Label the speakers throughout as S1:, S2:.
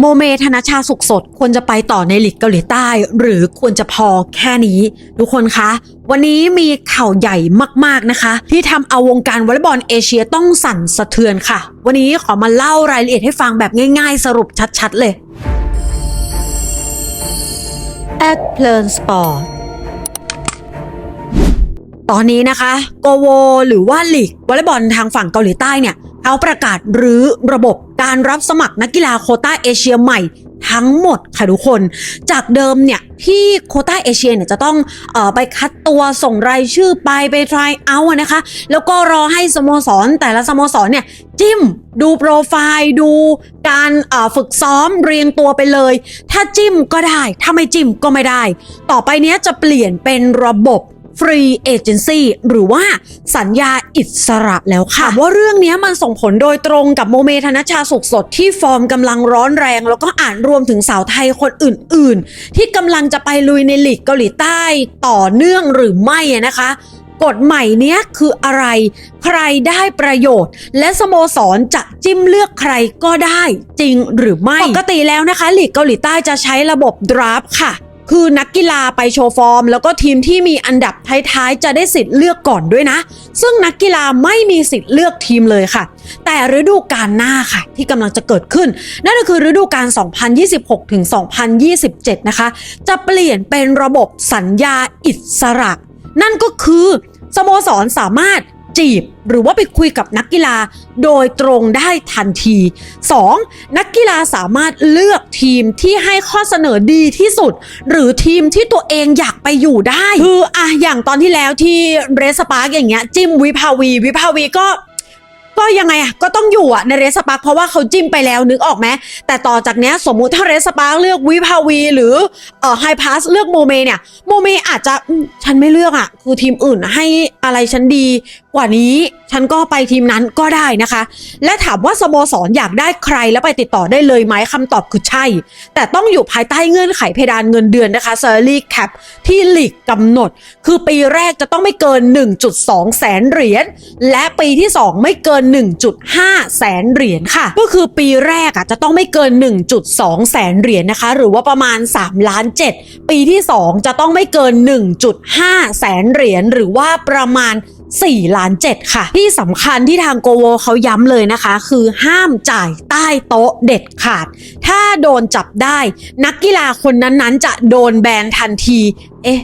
S1: โมเมธนชาสุขสด ควรจะไปต่อในหลีกเกาหลีใต้ หรือควรจะพอแค่นี้ ทุกคนคะ วันนี้มีข่าวใหญ่มากๆนะคะ ที่ทำเอาวงการวอลเลย์บอลเอเชียต้องสั่นสะเทือนค่ะ วันนี้ขอมาเล่ารายละเอียดให้ฟังแบบง่ายๆ สรุปชัดๆ เลย at เพลินสปอร์ตตอนนี้นะคะโกโว หรือว่าลีกวอลเลย์บอลทางฝั่งเกาหลีใต้เนี่ย เขาประกาศรื้อระบบการรับสมัครนักกีฬาโคต้าเอเชียใหม่ทั้งหมดค่ะทุกคน จากเดิมเนี่ยที่โคต้าเอเชียเนี่ยจะต้องออไปคัดตัวส่งรายชื่อไปไป try out อะนะคะ แล้วก็รอให้สโมสรแต่ละสโมสรเนี่ยจิ้มดูโปรไฟล์ดูการฝึกซ้อมเรียงตัวไปเลย ถ้าจิ้มก็ได้ ถ้าไม่จิ้มก็ไม่ได้ ต่อไปเนี้ยจะเปลี่ยนเป็นระบบ ฟรีเอเจนซี่หรือว่าสัญญาอิสระแล้วค่ะ ว่าเรื่องเนี้ยมันส่งผลโดยตรงกับโมเมธนชาสุขสดที่ฟอร์มกำลังร้อนแรง แล้วก็อ่านรวมถึงสาวไทยคนอื่น ๆ ที่กำลังจะไปลุยในลีกเกาหลีใต้ต่อเนื่องหรือไม่อะนะคะกฎใหม่เนี้ยคืออะไร ใครได้ประโยชน์ และสโมสรจะจิ้มเลือกใครก็ได้จริงหรือไม่ ปกติแล้วนะคะลีกเกาหลีใต้จะใช้ระบบดราฟค่ะ คือนักกีฬาไปโชว์ฟอร์ม แล้วก็ทีมที่มีอันดับท้ายๆจะได้สิทธิ์เลือกก่อนด้วยนะ ซึ่งนักกีฬาไม่มีสิทธิ์เลือกทีมเลยค่ะ แต่ฤดูกาลหน้าค่ะ ที่กำลังจะเกิดขึ้น นั่นก็คือฤดูกาล 2026 ถึง 2027 นะคะ จะเปลี่ยนเป็นระบบสัญญาอิสระ นั่นก็คือสโมสรสามารถ จีบ หรือว่าไปคุยกับนักกีฬาโดยตรงได้ทันที 2. นักกีฬาสามารถเลือกทีมที่ให้ข้อเสนอดีที่สุด หรือทีมที่ตัวเองอยากไปอยู่ได้ คืออะอย่างตอนที่แล้วที่เรสปาร์กอย่างเงี้ยจิมวิภาวี วิภาวีก็ ก็ยังไงอะก็ต้องอยู่อะในเรสปาร์กเพราะว่าเขาจิ้มไปแล้วนึกออกไหมแต่ต่อจากเนี้ยสมมุติถ้าเรสปาร์กเลือกวิภาวีหรือเอ่อไฮพาสเลือกโมเมเนี่ยโมเมอาจจะฉันไม่เลือกอะคือทีมอื่นให้อะไรฉันดีกว่านี้ ฉันก็ไปทีมนั้นก็ได้นะคะ และถามว่าสโมสรอยากได้ใครแล้วไปติดต่อได้เลยไหมคำตอบคือใช่ แต่ต้องอยู่ภายใต้เงื่อนไขเพดานเงินเดือนนะคะ salary cap ที่ลีกกำหนด คือปีแรกจะต้องไม่เกิน 1.2 แสนเหรียญและปีที่ 2 ไม่เกิน1.5 แสนเหรียญค่ะ ก็คือปีแรกอะจะต้องไม่เกิน 1.2 แสนเหรียญนะคะ หรือว่าประมาณ3ล้าน7ปีที่ 2 จะต้องไม่เกิน 1.5 แสนเหรียญหรือว่าประมาณ4ล้าน7ค่ะ ที่สำคัญที่ทางโกโวเขาย้ำเลยนะคะ คือห้ามจ่ายใต้โต๊ะเด็ดขาด ถ้าโดนจับได้ นักกีฬาคนนั้นๆ จะโดนแบนทันที เอ๊ะ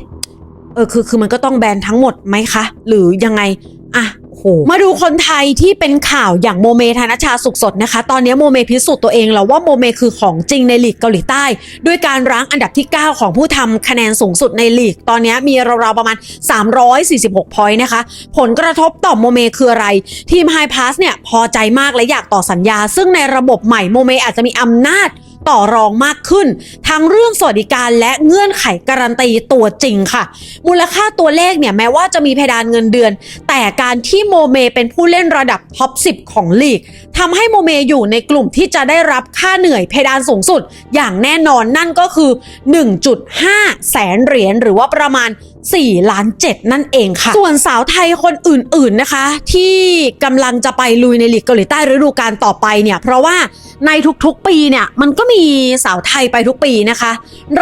S1: เออคือคือมันก็ต้องแบนทั้งหมดไหมคะ หรือยังไง อะ หมาดูคนไทยที่เป็นข่าวอย่างโมเมธนชาสุขสดนะคะ ตอนนี้โมเมพิสูจน์ตัวเองแล้วว่าโมเมคือของจริงในลีกเกาหลีใต้ ด้วยการรั้งอันดับที่ 9 ของผู้ทำคะแนนสูงสุดในลีก ตอนนี้มีราวๆประมาณ 346 พอยต์นะคะ ผลกระทบต่อโมเมคืออะไร ทีมไฮพาสเนี่ยพอใจมากและอยากต่อสัญญา ซึ่งในระบบใหม่โมเมอาจจะมีอำนาจ ต่อรองมากขึ้น ทั้งเรื่องสวัสดิการและเงื่อนไขการันตีตัวจริงค่ะ มูลค่าตัวเลขเนี่ยแม้ว่าจะมีเพดานเงินเดือน แต่การที่โมเมเป็นผู้เล่นระดับท็อป 10 ของลีกทำให้โมเมอยู่ในกลุ่มที่จะได้รับค่าเหนื่อยเพดานสูงสุด อย่างแน่นอนนั่นก็คือ 1.5 แสนเหรียญหรือว่าประมาณ 4ล้าน7นั่นเองค่ะ ส่วนสาวไทยคนอื่นๆนะคะ ที่กำลังจะไปลุยในลีกเกาหลีใต้ฤดูกาลต่อไปเนี่ย เพราะว่าในทุกๆปีเนี่ย มันก็มีสาวไทยไปทุกปีนะคะ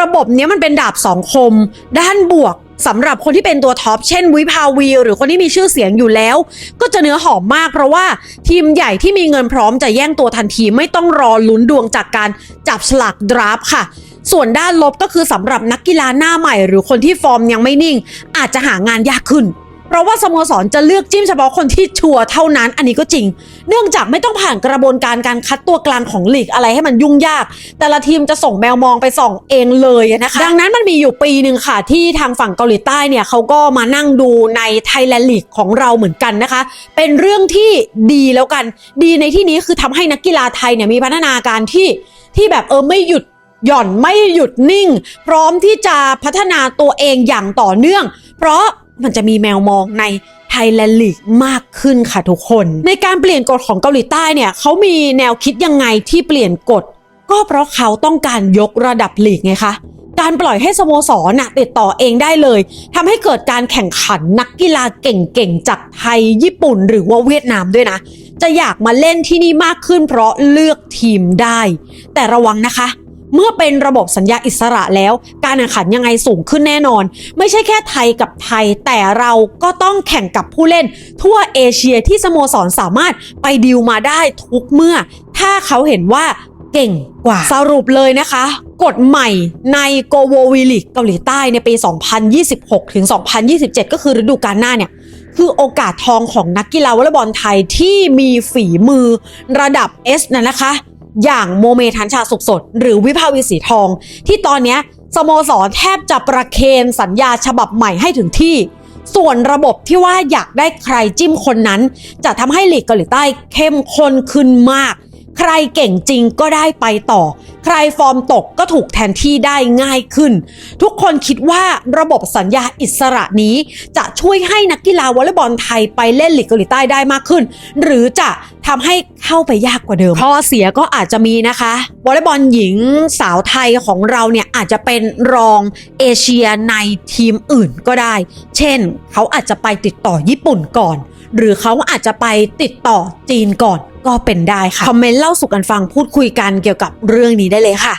S1: ระบบเนี้ยมันเป็นดาบสองคม ด้านบวกสำหรับคนที่เป็นตัวท็อปเช่นวิภาวี หรือคนที่มีชื่อเสียงอยู่แล้ว ก็จะเนื้อหอมมากเพราะว่าทีมใหญ่ที่มีเงินพร้อมจะแย่งตัวทันทีไม่ต้องรอลุ้นดวงจากการจับฉลากดราฟค่ะ ส่วนด้านลบก็คือสำหรับนักกีฬาหน้าใหม่ หรือคนที่ฟอร์มยังไม่นิ่ง อาจจะหางานยากขึ้น เพราะว่าสโมสรจะเลือกจิ้มเฉพาะคนที่ชัวร์เท่านั้น อันนี้ก็จริง เนื่องจากไม่ต้องผ่านกระบวนการการคัดตัวกลางของลีกอะไรให้มันยุ่งยาก แต่ละทีมจะส่งแมวมองไปส่องเองเลยนะคะ ดังนั้นมันมีอยู่ปีหนึ่งค่ะ ที่ทางฝั่งเกาหลีใต้เนี่ยเขาก็มานั่งดูในไทยแลนด์ลีกของเราเหมือนกันนะคะ เป็นเรื่องที่ดีแล้วกัน ดีในที่นี้คือทำให้นักกีฬาไทยเนี่ยมีพัฒนาการที่ที่แบบเออไม่หยุด หย่อนไม่หยุดนิ่ง พร้อมที่จะพัฒนาตัวเองอย่างต่อเนื่อง เพราะมันจะมีแมวมองในไทยแลนด์ลีกมากขึ้นค่ะทุกคน ในการเปลี่ยนกฎของเกาหลีใต้เนี่ยเขามีแนวคิดยังไงที่เปลี่ยนกฎ ก็เพราะเขาต้องการยกระดับลีกไงคะการปล่อยให้สโมสรน่ะติดต่อเองได้เลยทำให้เกิดการแข่งขันนักกีฬาเก่งๆ จากไทยญี่ปุ่นหรือว่าเวียดนามด้วยนะ จะอยากมาเล่นที่นี่มากขึ้นเพราะเลือกทีมได้ แต่ระวังนะคะ เมื่อเป็นระบบสัญญาอิสระแล้ว การแข่งขันยังไงสูงขึ้นแน่นอน ไม่ใช่แค่ไทยกับไทย แต่เราก็ต้องแข่งกับผู้เล่น ทั่วเอเชียที่สโมสรสามารถไปดิวมาได้ทุกเมื่อ ถ้าเขาเห็นว่าเก่งกว่า สรุปเลยนะคะ กฎใหม่ในโกโววีลิกเกาหลีใต้ในปี 2026 ถึง 2027 ก็คือฤดูกาลหน้าเนี่ย คือโอกาสทองของนักกีฬาวอลเลย์บอลไทยที่มีฝีมือระดับ S นะนะคะ อย่างโมเมทันชาสุขสด หรือวิภาวีสีทอง ที่ตอนนี้สโมสรแทบจะประเคนสัญญาฉบับใหม่ให้ถึงที่ ส่วนระบบที่ว่าอยากได้ใครจิ้มคนนั้น จะทำให้ลีกเกาหลีใต้เข้มข้นขึ้นมาก ใครเก่งจริงก็ได้ไปต่อ ใครฟอร์มตกก็ถูกแทนที่ได้ง่ายขึ้น ทุกคนคิดว่าระบบสัญญาอิสระนี้ จะช่วยให้นักกีฬาวอลเลย์บอลไทยไปเล่นลีกเกาหลีใต้ได้มากขึ้น หรือจะทำให้เข้าไปยากกว่าเดิมข้อเสียก็อาจจะมีนะคะวอลเลย์บอลหญิงสาวไทยของเราเนี่ยอาจจะเป็นรองเอเชียในทีมอื่นก็ได้ เช่น เขาอาจจะไปติดต่อญี่ปุ่นก่อน หรือเขาอาจจะไปติดต่อจีนก่อนก็เป็นได้ค่ะ คอมเมนต์เล่าสู่กันฟังพูดคุยกันเกี่ยวกับเรื่องนี้ได้เลยค่ะ